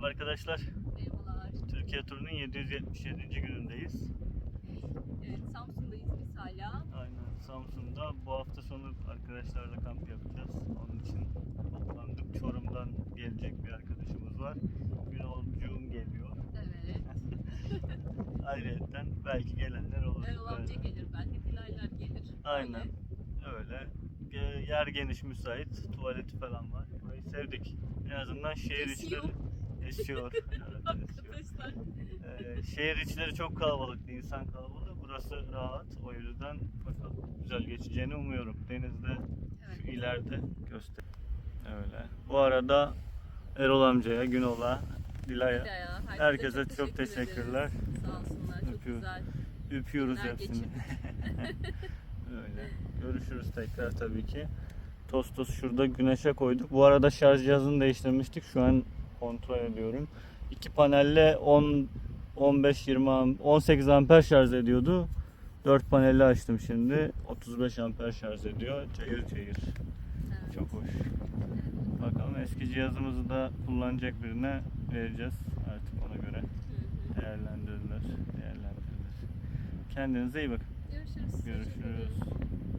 Merhaba arkadaşlar. Merhabalar. Türkiye turunun 777. günündeyiz. Evet, Samsun'dayız biz hala. Aynen Samsun'da bu hafta sonu arkadaşlarla kamp yapacağız. Onun için toplandık. Çorum'dan gelecek bir arkadaşımız var. Günolcuğum geliyor. Evet. Ayrıca belki gelenler olur. Erol amca gelir belki, Dilaylar gelir. Aynen. Öyle. Ge- Yer geniş müsait. Tuvaleti falan var. Burayı sevdik. En azından şehir Esiyor. içleri Arkadaşlar. Ee, şehir içleri çok kalabalık, insan kalabalık. Burası rahat. O yüzden bakalım güzel geçeceğini umuyorum. Denizde şu ileride göster. Öyle. Bu arada Erol amcaya, Günol'a, Dilay'a Dilaya, herkese çok teşekkür teşekkürler. ederiz. Sağ olsunlar. Çok Öpüyorum. güzel. öpüyoruz Günler hepsini. Öyle. Görüşürüz tekrar tabii ki. Tostos şurada güneşe koyduk. Bu arada şarj cihazını değiştirmiştik. Şu an kontrol ediyorum. İki panelle 10 15 20 am- 18 amper şarj ediyordu. 4 panelli açtım şimdi. 35 amper şarj ediyor. Çayır çayır. Çok hoş. Bakalım eski cihazımızı da kullanacak birine vereceğiz. Artık ona göre değerlendirilir. Değerlendirilir. Kendinize iyi bakın. Görüşürüz. Görüşürüz.